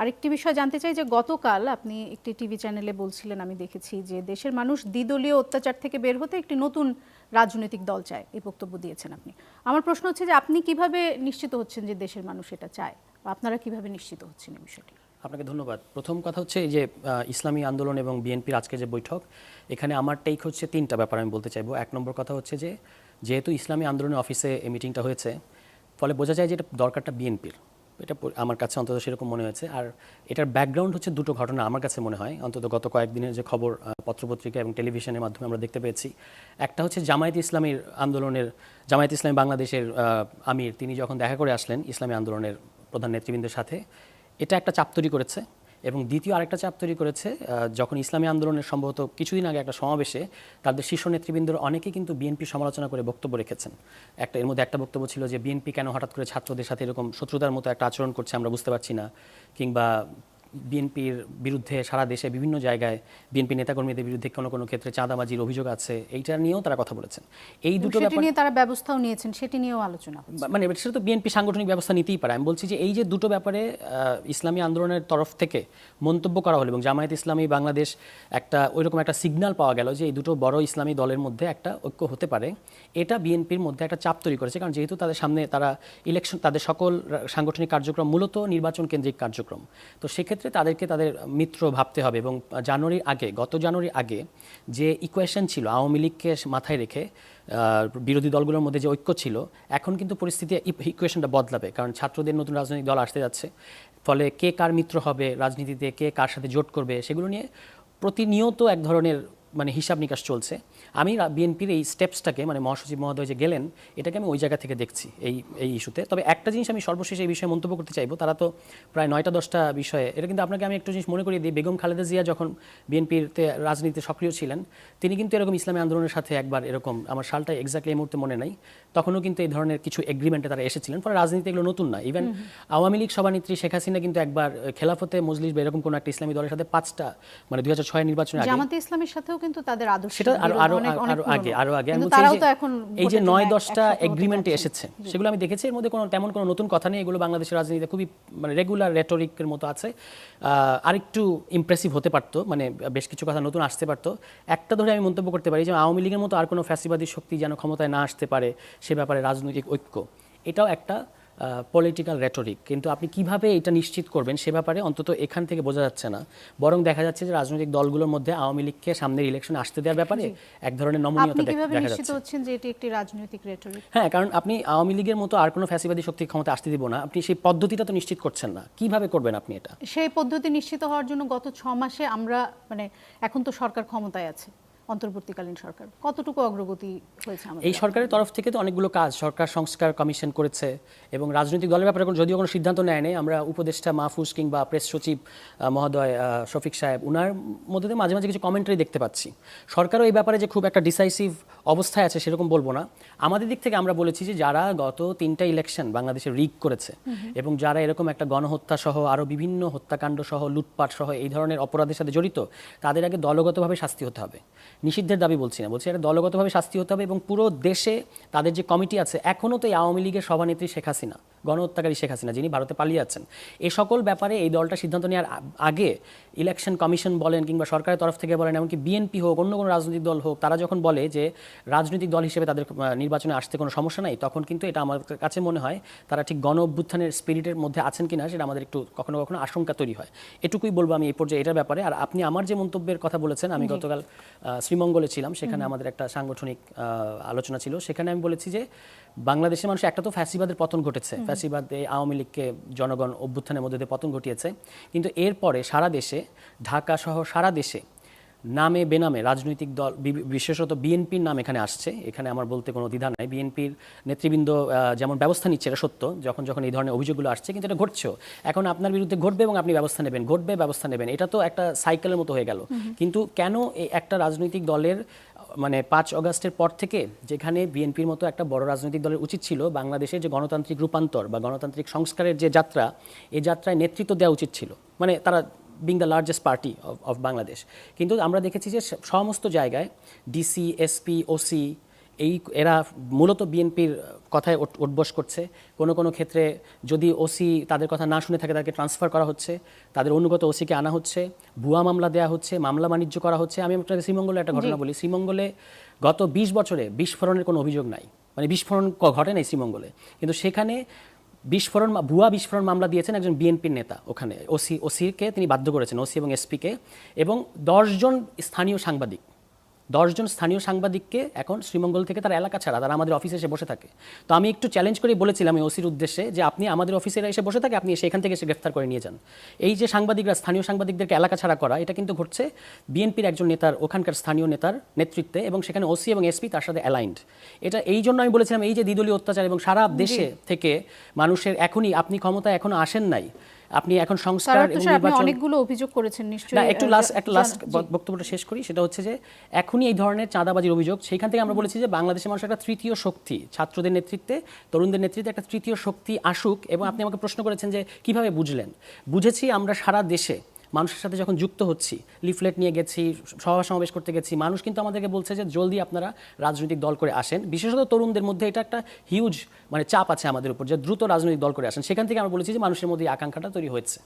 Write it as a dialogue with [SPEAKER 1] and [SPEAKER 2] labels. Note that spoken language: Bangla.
[SPEAKER 1] আরেকটি বিষয় জানতে চাই যে গতকাল আপনি একটি টিভি চ্যানেলে বলছিলেন, আমি দেখেছি যে দেশের মানুষ দ্বিদলীয় অত্যাচার থেকে বের হতে একটি নতুন রাজনৈতিক দল চায়, এই বক্তব্য দিয়েছেন আপনি। আমার প্রশ্ন হচ্ছে যে আপনি কীভাবে নিশ্চিত হচ্ছেন যে দেশের মানুষ এটা চায়? আপনারা কীভাবে নিশ্চিত হচ্ছেন এই বিষয়টি?
[SPEAKER 2] আপনাকে ধন্যবাদ। প্রথম কথা হচ্ছে এই যে ইসলামী আন্দোলন এবং বিএনপির আজকে যে বৈঠক, এখানে আমার টেক হচ্ছে তিনটা ব্যাপার আমি বলতে চাইব। এক নম্বর কথা হচ্ছে যে, যেহেতু ইসলামী আন্দোলনের অফিসে এই মিটিংটা হয়েছে, ফলে বোঝা যায় যে এটা দরকারটা বিএনপির। এটা আমার কাছে অন্তত সেরকম মনে হয়েছে। আর এটার ব্যাকগ্রাউন্ড হচ্ছে দুটো ঘটনা আমার কাছে মনে হয়। অন্তত গত কয়েকদিনের যে খবর পত্রপত্রিকা এবং টেলিভিশনের মাধ্যমে আমরা দেখতে পেয়েছি। একটা হচ্ছে জামায়াত ইসলামীর আন্দোলনের, জামায়াত ইসলামী বাংলাদেশের আমির, তিনি যখন দেখা করে আসলেন ইসলামী আন্দোলনের প্রধান নেতৃবৃন্দের সাথে, এটা একটা চাপ তৈরি করেছে। এবং দ্বিতীয় আরেকটা চাপ তৈরি করেছে যখন ইসলামী আন্দোলনের সম্ভবত কিছুদিন আগে একটা সমাবেশে তাদের শীর্ষ নেতৃবৃন্দর অনেকেই কিন্তু বিএনপি সমালোচনা করে বক্তব্য রেখেছেন। একটা, এর মধ্যে একটা বক্তব্য ছিল যে, বিএনপি কেন হঠাৎ করে ছাত্রদের সাথে এরকম শত্রুতার মতো একটা আচরণ করছে আমরা বুঝতে পারছি না। কিংবা বিএনপির বিরুদ্ধে সারা দেশে বিভিন্ন জায়গায় বিএনপি নেতাকর্মীদের বিরুদ্ধে কোনো কোনো ক্ষেত্রে চাঁদাবাজির অভিযোগ আছে এইটা নিয়েও তারা কথা বলেছেন। এই দুটো ব্যাপার
[SPEAKER 1] নিয়ে তারা ব্যবস্থাও নিয়েছেন সেটি নিয়েও আলোচনা হচ্ছে।
[SPEAKER 2] মানে সেটা তো বিএনপি সাংগঠনিক ব্যবস্থা নিতেই পারে। আমি বলছি যে এই যে দুটো ব্যাপারে ইসলামী আন্দোলনের তরফ থেকে মন্তব্য করা হলো এবং জামায়াত ইসলামী বাংলাদেশ একটা ওইরকম একটা সিগন্যাল পাওয়া গেল যে এই দুটো বড় ইসলামী দলের মধ্যে একটা ঐক্য হতে পারে। এটা বিএনপির মধ্যে একটা চাপ তৈরি করেছে কারণ যেহেতু তাদের সামনে তারা ইলেকশন তাদের সকল সাংগঠনিক কার্যক্রম মূলত নির্বাচন কেন্দ্রিক কার্যক্রম। তো সেক্ষেত্রে তাদেরকে তাদের মিত্র ভাবতে হবে এবং জানুয়ারির আগে, গত জানুয়ারির আগে যে ইকুয়েশন ছিল আওয়ামী লীগকে মাথায় রেখে বিরোধী দলগুলোর মধ্যে যে ঐক্য ছিল, এখন কিন্তু পরিস্থিতি ইকুয়েশনটা বদলাবে। কারণ ছাত্রদের নতুন রাজনৈতিক দল আসতে যাচ্ছে। ফলে কে কার মিত্র হবে, রাজনীতিতে কে কার সাথে জোট করবে, সেগুলো নিয়ে প্রতিনিয়ত এক ধরনের মানে হিসাব নিকাশ চলছে। আমি বিএনপির এই স্টেপসটাকে মানে মহাসচিব মহোদয় যে গেলেন এটাকে আমি ওই জায়গা থেকে দেখছি এই এই ইস্যুতে তবে একটা জিনিস আমি সর্বশেষ এই বিষয়ে মন্তব্য করতে চাইব তারা তো প্রায় নয়টা দশটা বিষয়ে এটা কিন্তু আপনাকে আমি একটা জিনিস মনে করিয়ে দিই। বেগম খালেদা জিয়া যখন বিএনপিতে রাজনীতিতে সক্রিয় ছিলেন তিনি কিন্তু এরকম ইসলামী আন্দোলনের সাথে একবার এরকম আমার সালটা এক্স্যাক্টলি এই মুহূর্তে মনে নাই তখনও কিন্তু এই ধরনের কিছু এগ্রিমেন্টে তারা এসেছিলেন। ফলে রাজনীতি এগুলো নতুন না। ইভেন আওয়ামী লীগ সভানেত্রী শেখ হাসিনা কিন্তু একবার খেলাফতে মজলিস বা এরকম কোনো একটা ইসলামী দলের সাথে পাঁচটা মানে দুই হাজার ছয় নির্বাচনের আগে
[SPEAKER 1] জামাতে ইসলামের সাথেও কিন্তু তাদের আদর্শ
[SPEAKER 2] সেটা আরও আরও আরও আগে আরও আগে। আমি বলছি
[SPEAKER 1] তারাও তো এখন
[SPEAKER 2] এই যে
[SPEAKER 1] ভোটের
[SPEAKER 2] নয়
[SPEAKER 1] জন্য
[SPEAKER 2] দশটা
[SPEAKER 1] একসাথে হতে
[SPEAKER 2] এগ্রিমেন্টে এসেছে সেগুলো আমি দেখেছি। এর মধ্যে কোনো তেমন কোনো নতুন কথা নেই। এগুলো বাংলাদেশের রাজনীতিতে খুবই মানে রেগুলার রেটরিকের মতো আছে। আরেকটু ইমপ্রেসিভ হতে পারতো মানে বেশ কিছু কথা নতুন আসতে পারতো। একটা ধরে আমি মন্তব্য করতে পারি যে আওয়ামী লীগের মতো আর কোনো ফ্যাসিবাদী শক্তি যেন ক্ষমতায় না আসতে পারে সে ব্যাপারে রাজনৈতিক ঐক্য। এটাও একটা। পলিটিক্যাল রেটরিক কিন্তু আপনি কীভাবে এটা নিশ্চিত করবেন সে ব্যাপারে অন্তত এখান থেকে বোঝা যাচ্ছে না। বরং দেখা যাচ্ছে যে রাজনৈতিক দলগুলোর মধ্যে আওয়ামী লীগকে সামনের ইলেকশনে আসতে দেওয়ার ব্যাপারে এক ধরনের নমনীয়তা
[SPEAKER 1] আপনি
[SPEAKER 2] দেখ-
[SPEAKER 1] কীভাবে
[SPEAKER 2] দেখা
[SPEAKER 1] নিশ্চিত
[SPEAKER 2] যাচ্ছে।
[SPEAKER 1] হচ্ছেন যে এটি একটি রাজনৈতিক রেটরিক
[SPEAKER 2] হ্যাঁ কারণ আপনি আওয়ামী লীগের মতো আর কোনো ফ্যাসিবাদী শক্তি ক্ষমতা আসতে দিব না। আপনি সেই পদ্ধতিটা তো নিশ্চিত করছেন না। কীভাবে করবেন আপনি এটা?
[SPEAKER 1] সেই পদ্ধতি নিশ্চিত হওয়ার জন্য গত ছ মাসে আমরা মানে এখন তো সরকার ক্ষমতায় আছে। অন্তর্বর্তীকালীন সরকার? কতটুকু অগ্রগতি হয়েছে
[SPEAKER 2] এই সরকারের তরফ থেকে তো অনেকগুলো কাজ, সরকার সংস্কার কমিশন করেছে এবং রাজনৈতিক দলের ব্যাপারে যদিও কোনো সিদ্ধান্ত নেয় নেই, আমরা উপদেষ্টা মাহফুজ কিংবা প্রেস সচিব মহোদয় শফিক সাহেব, উনার মধ্যে মাঝে মাঝে কিছু কমেন্টারি দেখতে পাচ্ছি। সরকারও এই ব্যাপারে যে খুব একটা ডিসাইসিভ অবস্থায় আছে সেরকম বলব না। আমাদের দিক থেকে আমরা বলেছি যে যারা গত তিনটা ইলেকশন বাংলাদেশে রিগ করেছে এবং যারা এরকম একটা গণহত্যা সহ আরও বিভিন্ন হত্যাকাণ্ড সহ লুটপাট সহ এই ধরনের অপরাধের সাথে জড়িত তাদের আগে দলগতভাবে শাস্তি হতে হবে। নিষিদ্ধের দাবি বলছি না বলছি এটা দলগতভাবে শাস্তি হতে হবে এবং পুরো দেশে তাদের যে কমিটি আছে এখনও তো এই আওয়ামী লীগের সভানেত্রী শেখ হাসিনা। গণহত্যাকারী শেখ হাসিনা যিনি ভারতে পালিয়ে আছেন এই সকল ব্যাপারে এই দলটা সিদ্ধান্ত নেওয়ার আগে ইলেকশন কমিশন বলেন কিংবা সরকারের তরফ থেকে বলেন এমনকি বিএনপি হোক অন্য কোনো রাজনৈতিক দল হোক তারা যখন বলে যে রাজনৈতিক দল হিসেবে তাদের নির্বাচনে আসতে কোনো সমস্যা নাই তখন কিন্তু এটা আমার কাছে মনে হয় তারা ঠিক গণ অভ্যুত্থানের স্পিরিটের মধ্যে আছেন কিনা সেটা আমাদের একটু কখনো কখনো আশঙ্কা তৈরি হয়। এটুকুই বলব আমি এই পর্যায়ে এটার ব্যাপারে। আর আপনি আমার যে মন্তব্যের কথা বলেছেন আমি গতকাল শ্রীমঙ্গলে ছিলাম সেখানে আমাদের একটা সাংগঠনিক আলোচনা ছিল। সেখানে আমি বলেছি যে বাংলাদেশের মানুষ একটা তো ফ্যাসিবাদের পতন ঘটেছে। ফ্যাসিবাদ আওয়ামী লীগকে জনগণ অভ্যুত্থানের মধ্যে দিয়ে পতন ঘটিয়েছে। কিন্তু এরপরে সারা দেশে ঢাকা সহ সারা দেশে নামে বেনামে রাজনৈতিক দল বিশেষত বিএনপির নাম এখানে আসছে। এখানে আমার বলতে কোনো দ্বিধা নাই। বিএনপির নেতৃবৃন্দ যেমন ব্যবস্থা নিচ্ছে এটা সত্য। যখন যখন এই ধরনের অভিযোগগুলো আসছে কিন্তু এটা ঘটছেও। এখন আপনার বিরুদ্ধে ঘটবে এবং আপনি ব্যবস্থা নেবেন ঘটবে ব্যবস্থা নেবেন। এটা তো একটা সাইকেলের মতো হয়ে গেল। কিন্তু কেন একটা রাজনৈতিক দলের মানে পাঁচ অগাস্টের পর থেকে যেখানে বিএনপির মতো একটা বড় রাজনৈতিক দলের উচিত ছিল বাংলাদেশে যে গণতান্ত্রিক রূপান্তর বা গণতান্ত্রিক সংস্কারের যে যাত্রা, এই যাত্রায় নেতৃত্ব দেওয়া উচিত ছিল। মানে তারা being the largest party of Bangladesh কিন্তু আমরা দেখেছি যে সমস্ত জায়গায় ডিসি এসপি ওসি এই, এরা মূলত বিএনপির কথায় উঠবস করছে। কোনো কোনো ক্ষেত্রে যদি ওসি তাদের কথা না শুনে থাকে তাদেরকে ট্রান্সফার করা হচ্ছে তাদের অনুগত ওসিকে আনা হচ্ছে ভুয়া মামলা দেওয়া হচ্ছে মামলা বাণিজ্য করা হচ্ছে। আমি আপনাকে শ্রীমঙ্গলে একটা ঘটনা বলি। শ্রীমঙ্গলে গত বিশ বছরে বিস্ফোরণের কোনো অভিযোগ নাই। মানে বিস্ফোরণ ঘটে নাই শ্রীমঙ্গলে। কিন্তু সেখানে বিস্ফোরণ ভুয়া বিস্ফোরণ মামলা দিয়েছেন একজন বিএনপির নেতা ওখানে। ওসি ওসিকে তিনি বাধ্য করেছেন ওসি এবং এসপিকে। এবং দশজন স্থানীয় সাংবাদিক দশজন স্থানীয় সাংবাদিককে এখন শ্রীমঙ্গল থেকে তার এলাকা ছাড়া তারা আমাদের অফিসে এসে বসে থাকে। তো আমি একটু চ্যালেঞ্জ করে বলেছিলাম এই ওসির উদ্দেশ্যে যে আপনি আমাদের অফিসে এসে বসে থাকে আপনি সেখান থেকে এসে গ্রেফতার করে নিয়ে যান। এই যে সাংবাদিকরা স্থানীয় সাংবাদিকদেরকে এলাকা ছাড়া করা এটা কিন্তু ঘটছে বিএনপির একজন নেতার ওখানকার স্থানীয় নেতার নেতৃত্বে এবং সেখানে ওসি এবং এসপি তার সাথে অ্যালাইন্ড এটা এই জন্য আমি বলেছিলাম এই যে দ্বিদলীয় অত্যাচার এবং সারা দেশে থেকে মানুষের এখনই আপনি ক্ষমতায় এখনও আসেন নাই আপনি এখন সংস্কার
[SPEAKER 1] আপনি অনেকগুলো অভিযোগ করেছেন নিশ্চয়ই
[SPEAKER 2] না
[SPEAKER 1] একটু
[SPEAKER 2] লাস্ট একটা লাস্ট বক্তব্যটা শেষ করি সেটা হচ্ছে যে এখনই এই ধরনের চাঁদাবাজির অভিযোগ সেইখান থেকে আমরা বলেছি যে বাংলাদেশের মানুষ একটা তৃতীয় শক্তি ছাত্রদের নেতৃত্বে তরুণদের নেতৃত্বে একটা তৃতীয় শক্তি আসুক এবং আপনি আমাকে প্রশ্ন করেছেন যে কীভাবে বুঝলেন? বুঝেছি আমরা সারা দেশে মানুষের সাথে যখন যুক্ত হচ্ছি লিফলেট নিয়ে গেছি, সভা সমাবেশ করতে গেছি, মানুষ কিন্তু আমাদেরকে বলছে যে জলদি আপনারা রাজনৈতিক দল করে আসেন। বিশেষত তরুণদের মধ্যে এটা একটা হিউজ মানে চাপ আছে আমাদের উপর যে দ্রুত রাজনৈতিক দল করে আসেন। সেখান থেকে আমরা বলেছি যে মানুষের মধ্যে আকাঙ্ক্ষাটা তৈরি হয়েছে।